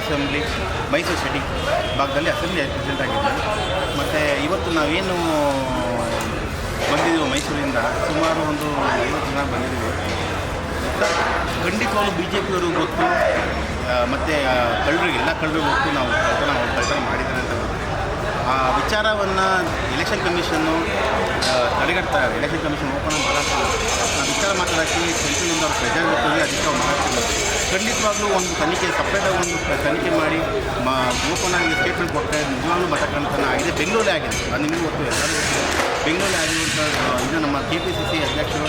Assembly Mysuru city ಭಾಗದಲ್ಲಿ assembly president ಆಗಿದ್ದೆ ಮತ್ತು ಇವತ್ತು ನಾವೇನು ಬಂದಿದ್ದೀವಿ ಮೈಸೂರಿಂದ, ಸುಮಾರು ಒಂದು ಐವತ್ತು ಜನ ಬಂದಿದ್ದೀವಿ. ಖಂಡಿತವಾಗ್ಲೂ ಬಿ ಜೆ ಪಿಯವರು ಗೊತ್ತು ಮತ್ತು ಕಳ್ಳರಿಗೆ ಎಲ್ಲ ಕಳ್ಳರಿಗೆ ಗೊತ್ತು. ನಾವು ಕಳ್ತನ ಕಳ್ತನ ಮಾಡಿದ್ದಾರೆ. ಆ ವಿಚಾರವನ್ನು ಎಲೆಕ್ಷನ್ ಕಮಿಷನ್ನು ತಡೆಗಟ್ತಾ ಎಲೆಕ್ಷನ್ ಕಮಿಷನ್ ಓಪನ್ ಮಾತಾಡ್ತಾರೆ ಆ ವಿಚಾರ ಮಾತಾಡೋಕ್ಕೆ ಸೆಂಟ್ರಲಿಂದ ಅವ್ರು ಪ್ರೆಜರ್ ಇರ್ತದೆ ಅದಕ್ಕೆ ಅವ್ರು ಮಾಡ್ತಿಲ್ಲ ಖಂಡಿತವಾಗ್ಲೂ ಒಂದು ತನಿಖೆ ಸಪ್ರೇಟಾಗಿ ಒಂದು ತನಿಖೆ ಮಾಡಿ, ಮಾ ಓಪನ್ ಆಗಿ ಸ್ಟೇಟ್ಮೆಂಟ್ ಕೊಟ್ಟರೆ ನಿಜವಾಗ್ಲೂ ಮತ ಆಗಿದೆ. ಬೆಂಗಳೂರೇ ಆಗಿದೆ. ಅದು ನಿಮಗೆ ಗೊತ್ತು. ಎಲ್ಲರಿಗೂ ಬೆಂಗಳೂರೇ ಆಗಿರುವಂಥ ಇದು ನಮ್ಮ ಕೆ ಪಿ ಸಿ ಸಿ ಅಧ್ಯಕ್ಷರು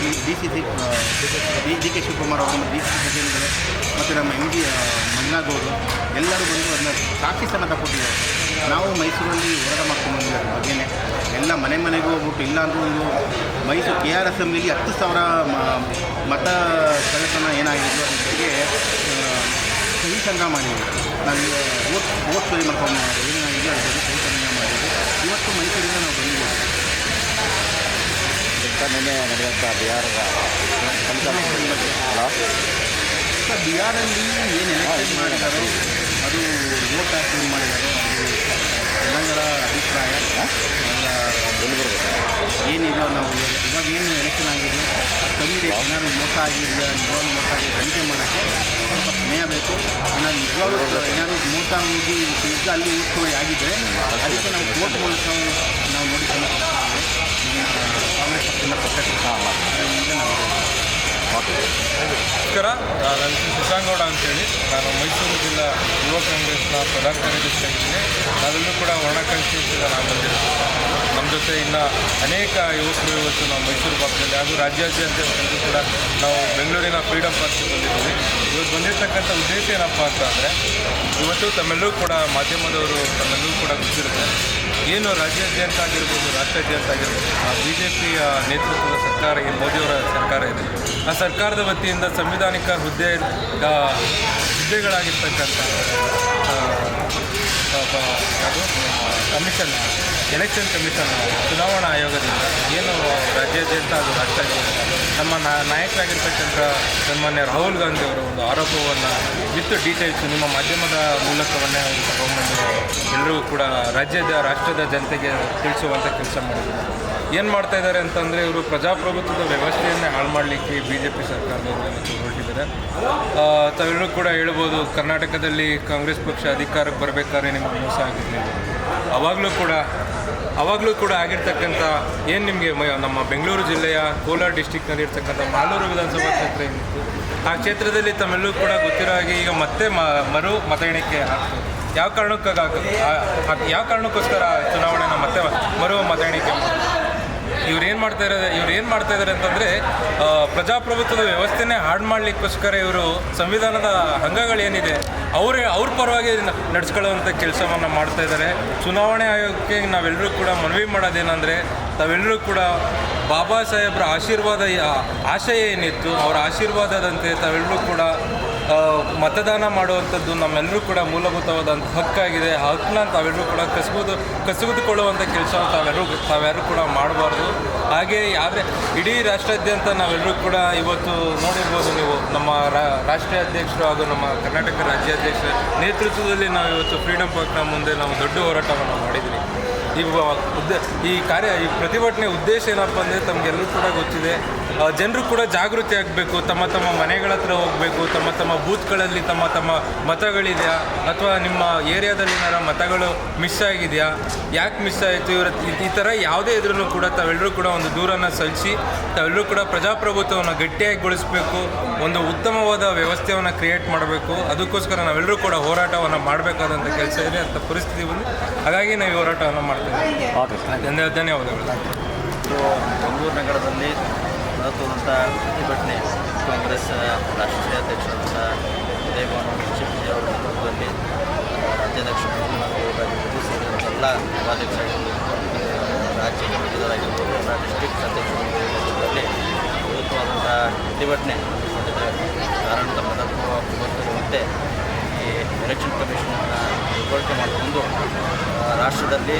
D C C D D K Shivakumar ಅವರು ಡಿ ಸಿ ಸಿ ಸಚಿವರಿದ್ದಾರೆ ಮತ್ತು ನಮ್ಮ ಎಂ ಡಿ ಮಂಜುನಾಥವರು ಎಲ್ಲರೂ ಬಂದು ಅದನ್ನ ಸಾಕ್ಷಿ ಸಮೇತ ಕೊಟ್ಟಿದ್ದಾರೆ ನಾವು ಮೈಸೂರಲ್ಲಿ ಹೋರಾಟ ಮಾಡ್ಕೊಂಡು ಬಂದಿದ್ದಾರೆ ಬಗ್ಗೆನೇ ಎಲ್ಲ ಮನೆ ಮನೆಗೂ ಹೋಗ್ಬಿಟ್ಟು ಇಲ್ಲ ಅಂದರೂ ಒಂದು ಮೈಸೂರು ಕೆ ಆರ್ ಅಸೆಂಬ್ಲಿಗೆ ಹತ್ತು ಸಾವಿರ ಮತ ಕಳ್ಳತನ ಏನಾಗಿದ್ದು ಅದ್ರ ಬಗ್ಗೆ ಸಹಿ ಸಂಗ್ರಹ ಮಾಡಿದ್ದೀವಿ ನಾವು ಓಟ್ ಓಟ್ ಸರಿ ಮಾಡ್ಕೊಂಡು ಏನಾಗಿದೆ ಅದ್ರ ಬಗ್ಗೆ ಸಹಿ ಸಂಗ್ರಹ ಮಾಡಿದ್ದೀವಿ ಇವತ್ತು ಮೈಸೂರಿಂದ ನಾವು ಬಂದಿದ್ದೀವಿ ನಿನ್ನೆ ನಡೆದಂಥ ಬಿಹಾರದ ಹಲೋ? ಸರ್ ಬಿಹಾರಲ್ಲಿ ಏನು ಎಲೆಕ್ಷನ್ ಮಾಡಿದಾರೋ ಅದು ವೋಟ್ ಹಾಕಿ ಮಾಡಿದಾರೋ ಅದು ಜನಗಳ ಅಭಿಪ್ರಾಯ. ಏನಿದೆಯೋ ನಾವು ಇವಾಗ- ಏನು ಎಲೆಕ್ಷನ್ ಆಗಿದೆ? ಕಮ್ಮಿ ಏನಾದ್ರು ಮೋಸ ಆಗಿದೆಯಾ ನಿಜವಾಗ್ಲೂ ಮೋಸ ಆಗಿದೆ ತನಿಖೆ ಮಾಡೋಕ್ಕೆ ಸ್ವಲ್ಪ ಸಮಯ ಬೇಕು. ನಾನು ನಿಜವಾಗ್ಲೂ ಏನಾದರೂ ಮೋಸ ಹೋಗಿ ಅಲ್ಲಿ ಊಟುವಳಿ ಆಗಿದ್ದರೆ ಅದಕ್ಕೆ ನಾವು ಕೋರ್ಟ್ ಮೂಲಕ ನಾವು ನೋಡಿಕೊಂಡು ಹಾಂ ಓಕೆ ನಮಸ್ಕಾರ ನನ್ನ ಅಂತೇಳಿ. ನಾನು ಮೈಸೂರು ಜಿಲ್ಲಾ ಯುವ ಕಾಂಗ್ರೆಸ್ನ ಪ್ರಧಾನ ಕಾರ್ಯದರ್ಶಿ ಆಗಿದ್ದೀನಿ ಅದರಲ್ಲೂ ಕೂಡ ವರ್ಣ ನಾನು ಬಂದಿರೋದು. ನಮ್ಮ ಜೊತೆ ಇನ್ನು ಅನೇಕ ಯುವಕರು ಇವತ್ತು ನಾವು ಮೈಸೂರು ಭಾಗದಲ್ಲಿ ಹಾಗೂ ರಾಜ್ಯಾದ್ಯಂತ ಕೂಡ ನಾವು ಬೆಂಗಳೂರಿನ ಫ್ರೀಡಮ್ ಪಾರ್ಕ್ಗೆ ಬಂದಿದ್ದೀವಿ. ಇವತ್ತು ಬಂದಿರತಕ್ಕಂಥ ಉದ್ದೇಶ ಏನಪ್ಪ ಅಂತ ಅಂದರೆ, ಇವತ್ತು ತಮ್ಮೆಲ್ಲರೂ ಕೂಡ ಮಾಧ್ಯಮದವರು ತಮ್ಮೆಲ್ಲರೂ ಕೂಡ ಗೊತ್ತಿರುತ್ತೆ. ಏನು ರಾಜ್ಯಾದ್ಯಂತ ಆಗಿರ್ಬೋದು ರಾಷ್ಟ್ರಾದ್ಯಂತ ಆಗಿರ್ಬೋದು ಬಿ ಜೆ ಪಿಯ ನೇತೃತ್ವದ ಸರ್ಕಾರ ಈ ಮೋದಿಯವರ ಸರ್ಕಾರ ಇದೆ. ಆ ಸರ್ಕಾರದ ವತಿಯಿಂದ ಸಂವಿಧಾನಿಕ ಹುದ್ದೆ ಆ, ಹುದ್ದೆಗಳಾಗಿರ್ತಕ್ಕಂಥ ಆ, ಆ, ಕಮಿಷನ್ ಎಲೆಕ್ಷನ್ ಕಮಿಷನ್ ಚುನಾವಣಾ ಆಯೋಗದಿಂದ ಏನು ರಾಜ್ಯಾದ್ಯಂತ ಅದು ರಾಷ್ಟ್ರಾದ್ಯಂತ ನಮ್ಮ ನಾಯಕರಾಗಿರ್ತಕ್ಕಂಥ ಸನ್ಮಾನ್ಯ ರಾಹುಲ್ ಗಾಂಧಿ ಅವರ ಒಂದು ಆರೋಪವನ್ನು ವಿತ್ ಡೀಟೇಲ್ಸ್ ನಿಮ್ಮ ಮಾಧ್ಯಮದ ಮೂಲಕವನ್ನೇ ಅವರು ಎಲ್ಲರೂ ಕೂಡ ರಾಜ್ಯದ, ರಾಷ್ಟ್ರದ ಜನತೆಗೆ ತಿಳಿಸುವಂಥ ಕೆಲಸ ಮಾಡಿದ್ದಾರೆ ಏನು ಮಾಡ್ತಾ ಇದ್ದಾರೆ ಅಂತಂದರೆ ಇವರು ಪ್ರಜಾಪ್ರಭುತ್ವದ ವ್ಯವಸ್ಥೆಯನ್ನೇ ಹಾಳು ಮಾಡಲಿಕ್ಕೆ ಬಿ ಜೆ ಪಿ ಸರ್ಕಾರದವರು ಹೊರಟಿದ್ದಾರೆ ತಾವೆಲ್ಲರೂ ಕೂಡ ಹೇಳ್ಬೋದು, ಕರ್ನಾಟಕದಲ್ಲಿ ಕಾಂಗ್ರೆಸ್ ಪಕ್ಷ ಅಧಿಕಾರಕ್ಕೆ ಬರಬೇಕಾದ್ರೆ ನಿಮಗೆ ಮೋಸ ಆಗಿರಲಿಲ್ಲ ಅವಾಗಲೂ ಕೂಡ ಅವಾಗಲೂ ಕೂಡ ಆಗಿರ್ತಕ್ಕಂಥ ಏನು ನಿಮಗೆ ನಮ್ಮ ಬೆಂಗಳೂರು ಜಿಲ್ಲೆಯ ಕೋಲಾರ ಡಿಸ್ಟಿಕ್ನಲ್ಲಿ ಇರ್ತಕ್ಕಂಥ ಮಾಲೂರು ವಿಧಾನಸಭಾ ಕ್ಷೇತ್ರ ಏನಿತ್ತು ಆ ಕ್ಷೇತ್ರದಲ್ಲಿ ತಮ್ಮೆಲ್ಲರೂ ಕೂಡ ಗೊತ್ತಿರೋ ಹಾಗೆ ಈಗ ಮತ್ತೆ ಮರು ಮತ ಎಣಿಕೆ ಯಾವ ಕಾರಣಕ್ಕಾಗ ಯಾವ ಕಾರಣಕ್ಕೋಸ್ಕರ ಚುನಾವಣೆನ ಮತ್ತೆ ಮರು ಮತ ಎಣಿಕೆ ಇವ್ರು ಏನು ಮಾಡ್ತಾ ಇರೋದು ಇವ್ರು ಏನು ಮಾಡ್ತಾ ಇದ್ದಾರೆ ಅಂತಂದರೆ ಪ್ರಜಾಪ್ರಭುತ್ವದ ವ್ಯವಸ್ಥೆನೇ ಹಾಳು ಮಾಡಲಿಕ್ಕೋಸ್ಕರ ಇವರು ಸಂವಿಧಾನದ ಅಂಗಗಳೇನಿದೆ ಅವರೇ ಅವ್ರ ಪರವಾಗಿ ನಡೆಸ್ಕೊಳ್ಳುವಂಥ ಕೆಲಸವನ್ನು ಮಾಡ್ತಾ ಇದ್ದಾರೆ ಚುನಾವಣೆ ಆಯೋಗಕ್ಕೆ ನಾವೆಲ್ಲರೂ ಕೂಡ ಮನವಿ ಮಾಡೋದೇನೆಂದರೆ ತಾವೆಲ್ಲರೂ ಕೂಡ ಬಾಬಾ ಸಾಹೇಬ್ರ ಆಶೀರ್ವಾದ ಆಶಯ ಏನಿತ್ತು, ಅವರ ಆಶೀರ್ವಾದದಂತೆ ತಾವೆಲ್ಲರೂ ಕೂಡ ಮತದಾನ ಮಾಡುವಂಥದ್ದು ನಮ್ಮೆಲ್ಲರೂ ಕೂಡ ಮೂಲಭೂತವಾದಂಥ ಹಕ್ಕಾಗಿದೆ. ಆ ಹಕ್ಕನ್ನ ತಾವೆಲ್ಲರೂ ಕೂಡ ಕಸಬುದು ಕಸಗುದುಕೊಳ್ಳುವಂಥ ಕೆಲಸ ತಾವೆಲ್ಲರೂ ತಾವ್ಯಾರು ಕೂಡ ಮಾಡಬಾರ್ದು. ಹಾಗೆ ಯಾವುದೇ ಇಡೀ ರಾಷ್ಟ್ರಾದ್ಯಂತ ನಾವೆಲ್ಲರೂ ಕೂಡ ಇವತ್ತು ನೋಡಿರ್ಬೋದು ನೀವು, ನಮ್ಮ ರಾಷ್ಟ್ರೀಯ ಅಧ್ಯಕ್ಷರು ಹಾಗೂ ನಮ್ಮ ಕರ್ನಾಟಕ ರಾಜ್ಯಾಧ್ಯಕ್ಷರ ನೇತೃತ್ವದಲ್ಲಿ ನಾವು ಇವತ್ತು ಫ್ರೀಡಮ್ ಪಾರ್ಕ್ನ ಮುಂದೆ ನಾವು ದೊಡ್ಡ ಹೋರಾಟವನ್ನು ಮಾಡಿದ್ವಿ. ಈ ಉದ್ದ, ಈ ಕಾರ್ಯ, ಈ ಪ್ರತಿಭಟನೆ ಉದ್ದೇಶ ಏನಪ್ಪ ಅಂದರೆ ತಮಗೆಲ್ಲರೂ ಕೂಡ ಗೊತ್ತಿದೆ. ಜನರು ಕೂಡ ಜಾಗೃತಿ ಆಗಬೇಕು ತಮ್ಮ ತಮ್ಮ ಮನೆಗಳ ಹತ್ರ ಹೋಗಬೇಕು ತಮ್ಮ ತಮ್ಮ ಬೂತ್ಗಳಲ್ಲಿ ತಮ್ಮ ತಮ್ಮ ಮತಗಳಿದೆಯಾ? ಅಥವಾ ನಿಮ್ಮ ಏರಿಯಾದಲ್ಲಿ ಏನಾರ ಮತಗಳು ಮಿಸ್ ಆಗಿದೆಯಾ? ಯಾಕೆ ಮಿಸ್ ಆಯಿತು? ಇವರ ಈ- ಥರ ಯಾವುದೇ ಇದ್ರೂ ಕೂಡ ತಾವೆಲ್ಲರೂ ಕೂಡ ಒಂದು ದೂರನ್ನು ಸಲ್ಲಿಸಿ ತಾವೆಲ್ಲರೂ ಕೂಡ ಪ್ರಜಾಪ್ರಭುತ್ವವನ್ನು ಗಟ್ಟಿಯಾಗಿಗೊಳಿಸಬೇಕು ಒಂದು ಉತ್ತಮವಾದ ವ್ಯವಸ್ಥೆಯನ್ನು ಕ್ರಿಯೇಟ್ ಮಾಡಬೇಕು. ಅದಕ್ಕೋಸ್ಕರ ನಾವೆಲ್ಲರೂ ಕೂಡ ಹೋರಾಟವನ್ನು ಮಾಡಬೇಕಾದಂಥ ಕೆಲಸ ಇದೆ ಅಂತ ಪರಿಸ್ಥಿತಿ ಬಂದು ಹಾಗಾಗಿ ನಾವು ಈ ಹೋರಾಟವನ್ನು ಮಾಡ್ತೇವೆ ಧನ್ಯವಾದಗಳು. ಬೆಂಗಳೂರು ನಗರದಲ್ಲಿ ಮಹತ್ವದಂಥ ಪ್ರತಿಭಟನೆ ಕಾಂಗ್ರೆಸ್, ರಾಷ್ಟ್ರೀಯ ಅಧ್ಯಕ್ಷರಾದಂಥ ಉದಯಭವನ ಶಿವಜಿ ಅವರ ನೇತೃತ್ವದಲ್ಲಿ ರಾಜ್ಯಾಧ್ಯಕ್ಷ ಆಗಿರ್ಬೋದು ಸೇರಿದಂಥ ಎಲ್ಲ ಉಪಾಧ್ಯಕ್ಷರಾಗಿರ್ಬೋದು ರಾಜ್ಯ ಕಮಿಟಿದವರಾಗಿರ್ಬೋದು ಎಲ್ಲ ಡಿಸ್ಟ್ರಿಕ್ಟ್ ಅಧ್ಯಕ್ಷರ ನೇತೃತ್ವದಲ್ಲಿ ಪ್ರತಿಭಟನೆ ಹಮ್ಮಿಕೊಂಡಿದ್ದಾರೆ ಕಾರಣ ತಮ್ಮೆಲ್ಲರಿಗೂ ಗೊತ್ತಿರುವಂತೆ ಈ ಎಲೆಕ್ಷನ್ ಕಮಿಷನನ್ನು ದುರ್ಬಳಕೆ ಮಾಡಿಕೊಂಡು ರಾಷ್ಟ್ರದಲ್ಲಿ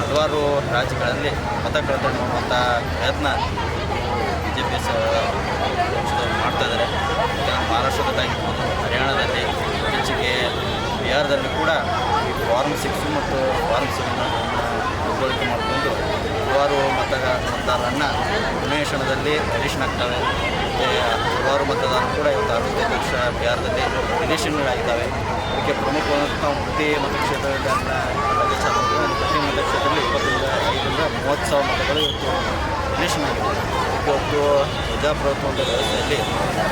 ಹಲವಾರು ರಾಜ್ಯಗಳಲ್ಲಿ ಮತ ಕಳೆದ ಮಾಡುವಂಥ ಪ್ರಯತ್ನ ಜೆ ಪಿ ಪಕ್ಷದವರು ಮಾಡ್ತಾ ಇದ್ದಾರೆ. ಮಹಾರಾಷ್ಟ್ರದಲ್ಲಾಗಿರ್ಬೋದು ಹರಿಯಾಣದಲ್ಲಿ ಬಿಹಾರದಲ್ಲಿ ಕೂಡ ಈ ಫಾರ್ಮ್ ಸಿಕ್ಸ್ ಮತ್ತು ಫಾರ್ಮ್ ಸೆವೆನ್ ದುರ್ಬಳಕೆ ಮಾಡಿಕೊಂಡು ಹಲವಾರು ಮತ ಮತದಾರರನ್ನು ಅನ್ವೇಷಣದಲ್ಲಿ ಅಡಿಷನ್ ಆಗ್ತವೆ. ಮತ್ತು ಹಲವಾರು ಮತದಾರರು ಕೂಡ ಇವತ್ತು ಅರವತ್ತೈದು ಲಕ್ಷ ಬಿಹಾರದಲ್ಲಿ ಎಡಿಷನ್ಗಳಾಗಿದ್ದಾವೆ ಅದಕ್ಕೆ ಪ್ರಮುಖವಾದಂಥ ಪ್ರತಿ ಅಂದಾಜು ಚಾಲನೆ ಒಂದು ಪ್ರತಿ ಮತಕ್ಷೇತ್ರದಲ್ಲಿ ಇಪ್ಪತ್ತರಿಂದ ಐದರಿಂದ ಮೂವತ್ತು ಸಾವಿರ ಮತಗಳು ಇವತ್ತು ಎಡಿಷನ್ ಆಗಿದೆ. ಇವತ್ತು ಅಂತ ವ್ಯವಸ್ಥೆಯಲ್ಲಿ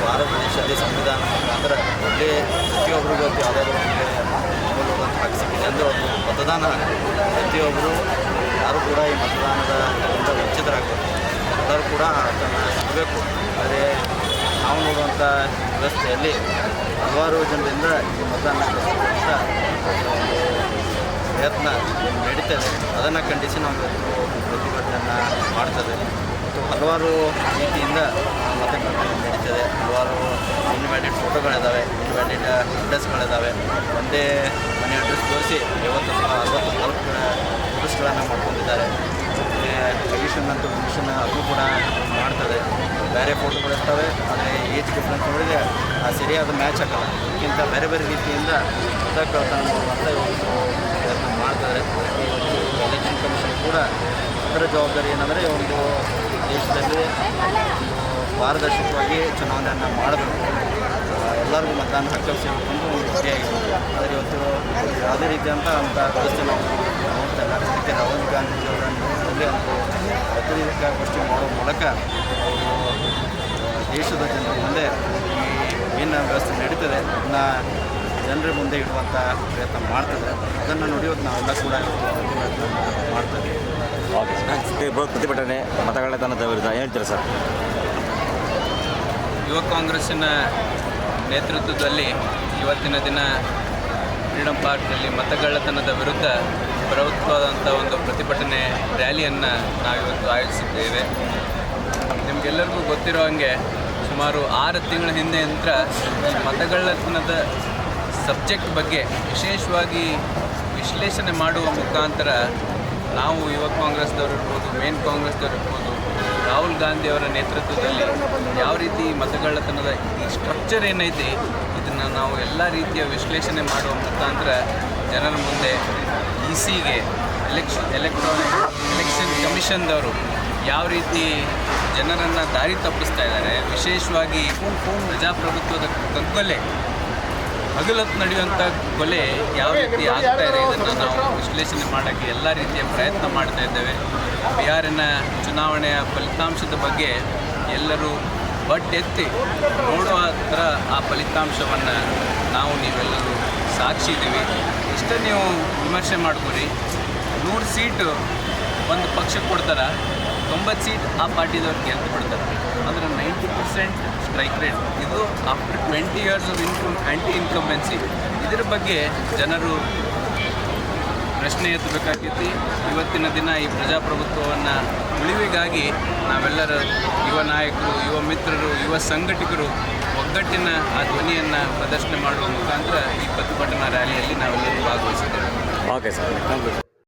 ಭಾರತ ದೇಶದಲ್ಲಿ ಸಂವಿಧಾನ ಅಂದರೆ ಒಳ್ಳೆ ಪ್ರತಿಯೊಬ್ಬರಿಗೂ ಯಾವುದಾದ್ರೂ ಒಂದು ಹಾಕಿ ಹಕ್ಕು ಸಿಕ್ಕಿದೆ ಅಂದರೆ ಒಂದು ಮತದಾನ. ಪ್ರತಿಯೊಬ್ಬರು ಯಾರು ಕೂಡ ಈ ಮತದಾನದ ಒಂದು ವಂಚಿತರಾಗಬೇಕು. ಎಲ್ಲರೂ ಕೂಡ ಅದನ್ನು ಸಿಗಬೇಕು ಆದರೆ ನಾವು ನೋಡುವಂಥ ವ್ಯವಸ್ಥೆಯಲ್ಲಿ ಹಲವಾರು ಜನರಿಂದ ಈ ಮತದಾನ ಪ್ರಯತ್ನ ನಡೀತದೆ ಅದನ್ನು ಖಂಡಿಸಿ ನಾವು ಪ್ರತಿಭಟನೆಯನ್ನು ಮಾಡ್ತದೆ ಹಲವಾರು ರೀತಿಯಿಂದ ಮತಗಟ್ಟಣೆ ನಡೀತದೆ. ಹಲವಾರು ಇನ್ವ್ಯಾಲಿಡ್ ಫೋಟೋಗಳಿದ್ದಾವೆ ಇನ್ವ್ಯಾಲಿಡ್ ಅಡ್ರೆಸ್ಗಳಿದ್ದಾವೆ ಒಂದೇ ಮನೆ ಅಡ್ರೆಸ್ ತೋರಿಸಿ ಐವತ್ತು ಅರವತ್ತು ನಾಲ್ಕು ಅಡ್ರೆಸ್ಗಳನ್ನು ಮಾಡ್ಕೊಂಡಿದ್ದಾರೆ. ಎಡಿಷನ್ ಅಂತ ಫಂಕ್ಷನ್ ಅದು ಕೂಡ ಮಾಡ್ತದೆ. ಬೇರೆ ಫೋಟೋಗಳಿರ್ತವೆ ಆದರೆ ಏಜ್ ಡಿಫ್ರೆನ್ಸ್ ನೋಡಿದರೆ ಆ ಸರಿಯಾದ ಮ್ಯಾಚ್ ಆಗಲ್ಲ. ಇದಕ್ಕಿಂತ ಬೇರೆ ಬೇರೆ ರೀತಿಯಿಂದ ಮತ ಮಾಡುವಂಥ ಒಂದು ಪ್ರಯತ್ನ ಮಾಡ್ತಾರೆ ಇವತ್ತು ಎಲೆಕ್ಷನ್ ಕಮಿಷನ್ ಕೂಡ ಅದರ ಜವಾಬ್ದಾರಿ ಏನಂದರೆ ಒಂದು ದೇಶದಲ್ಲಿ ಪಾರದರ್ಶಕವಾಗಿ ಚುನಾವಣೆಯನ್ನು ಮಾಡಬೇಕು ಎಲ್ಲರಿಗೂ ಮತದಾನ ಹಕ್ಕು ಸಿಗಬೇಕು ಅಂತ ಒಂದು ಗುರಿಯಾಗಿರ್ಬೋದು ಆದರೆ ಇವತ್ತು ಯಾವುದೇ ರೀತಿಯಂಥ ಅಂಥ ವ್ಯವಸ್ಥೆ ನಾವು ನೋಡ್ತಾ ಇಲ್ಲ. ಅದಕ್ಕೆ ರಾಹುಲ್ ಗಾಂಧೀಜಿಯವರ ಅಲ್ಲಿ ಒಂದು ಪತ್ರಿಕಾಗೋಷ್ಠಿ ಮಾಡೋ ಮೂಲಕ ದೇಶದ ಜನರ ಮುಂದೆ ಏನು ವ್ಯವಸ್ಥೆ ನಡೀತದೆ. ಅದನ್ನ ಜನರ ಮುಂದೆ ಇಡುವಂಥ ಪ್ರಯತ್ನ ಮಾಡ್ತದೆ. ಅದನ್ನು ನೋಡಿ ಇವತ್ತು ನಾವೆಲ್ಲ ಕೂಡ ಇವತ್ತು ಪ್ರಯತ್ನ ಮಾಡ್ತದೆ ಪ್ರತಿಭಟನೆ ಮತಗಳ್ಳತನದ ವಿರುದ್ಧ ಹೇಳ್ತೀರಾ ಸರ್? ಯುವ ಕಾಂಗ್ರೆಸ್ಸಿನ ನೇತೃತ್ವದಲ್ಲಿ ಇವತ್ತಿನ ದಿನ ಫ್ರೀಡಮ್ ಪಾರ್ಕ್ನಲ್ಲಿ ಮತಗಳ್ಳತನದ ವಿರುದ್ಧ ಪ್ರವೃತ್ತವಾದಂಥ ಒಂದು ಪ್ರತಿಭಟನೆ ರ್ಯಾಲಿಯನ್ನು ನಾವಿವತ್ತು ಆಯೋಜಿಸಿದ್ದೇವೆ. ನಿಮಗೆಲ್ಲರಿಗೂ ಗೊತ್ತಿರೋ ಹಾಗೆ ಸುಮಾರು ಆರು ತಿಂಗಳ ಹಿಂದೆ ನಂತರ ಮತಗಳ್ಳತನದ ಸಬ್ಜೆಕ್ಟ್ ಬಗ್ಗೆ ವಿಶೇಷವಾಗಿ ವಿಶ್ಲೇಷಣೆ ಮಾಡುವ ಮುಖಾಂತರ ನಾವು ಯುವ ಕಾಂಗ್ರೆಸ್ದವರು ಇರ್ಬೋದು, ಮೇನ್ ಕಾಂಗ್ರೆಸ್ದವರು ಇರ್ಬೋದು, ರಾಹುಲ್ ಗಾಂಧಿ ಅವರ ನೇತೃತ್ವದಲ್ಲಿ ಯಾವ ರೀತಿ ಮತಗಳ್ಳತನದ ಈ ಸ್ಟ್ರಕ್ಚರ್ ಏನೈತಿ, ಇದನ್ನು ನಾವು ಎಲ್ಲ ರೀತಿಯ ವಿಶ್ಲೇಷಣೆ ಮಾಡುವ ಮುಖಾಂತರ ಜನರ ಮುಂದೆ ಇ ಸಿಗೆ ಎಲೆಕ್ಷನ್ ಎಲೆಕ್ಟ್ರಾನಿಕ್ ಎಲೆಕ್ಷನ್ ಕಮಿಷನ್ದವರು ಯಾವ ರೀತಿ ಜನರನ್ನು ದಾರಿ ತಪ್ಪಿಸ್ತಾ ಇದ್ದಾರೆ, ವಿಶೇಷವಾಗಿ ಪ್ರಜಾಪ್ರಭುತ್ವದ ಕಗ್ಗೊಲೆ ಹಗಲತ್ತು ನಡೆಯುವಂಥ ಕೊಲೆ ಯಾವ ರೀತಿ ಆಗ್ತಾ ಇದೆ ಇದನ್ನು ನಾವು ವಿಶ್ಲೇಷಣೆ ಮಾಡೋಕ್ಕೆ ಎಲ್ಲ ರೀತಿಯ ಪ್ರಯತ್ನ ಮಾಡ್ತಾ ಇದ್ದೇವೆ. ಬಿಹಾರಿನ ಚುನಾವಣೆಯ ಫಲಿತಾಂಶದ ಬಗ್ಗೆ ಎಲ್ಲರೂ ಬಟ್ಟೆತ್ತಿ ನೋಡುವ ಥರ ಆ ಫಲಿತಾಂಶವನ್ನು ನಾವು ನೀವೆಲ್ಲರೂ ಸಾಕ್ಷಿ ಇದ್ದೀವಿ. ಇಷ್ಟೇ ನೀವು ವಿಮರ್ಶೆ ಮಾಡ್ಕೊರಿ. ನೂರು ಸೀಟು ಒಂದು ಪಕ್ಷಕ್ಕೆ ಕೊಡ್ತಾರೆ? ತೊಂಬತ್ತು ಸೀಟ್ ಆ ಪಾರ್ಟಿದವ್ರು ಗೆದ್ದು ಬಿಡ್ತಾರೆ. ಅಂದರೆ ನೈಂಟಿ ಪರ್ಸೆಂಟ್ ಸ್ಟ್ರೈಕ್ ರೇಟ್ ಇದು after twenty years of income anti incumbency ಇದರ ಬಗ್ಗೆ ಜನರು ಪ್ರಶ್ನೆ ಎತ್ತಬೇಕಾಗೈತಿ ಇವತ್ತಿನ ದಿನ ಈ ಪ್ರಜಾಪ್ರಭುತ್ವವನ್ನು ಉಳಿವಿಗಾಗಿ ನಾವೆಲ್ಲರ ಯುವ ನಾಯಕರು, ಯುವ ಮಿತ್ರರು, ಯುವ ಸಂಘಟಕರು ಒಗ್ಗಟ್ಟಿನ ಆ ಧ್ವನಿಯನ್ನು ಪ್ರದರ್ಶನ ಮಾಡುವ ಮುಖಾಂತರ ಈ ಪ್ರತಿಭಟನಾ ರ್ಯಾಲಿಯಲ್ಲಿ ನಾವೆಲ್ಲರೂ ಭಾಗವಹಿಸಿದ್ದೇವೆ. Okay sir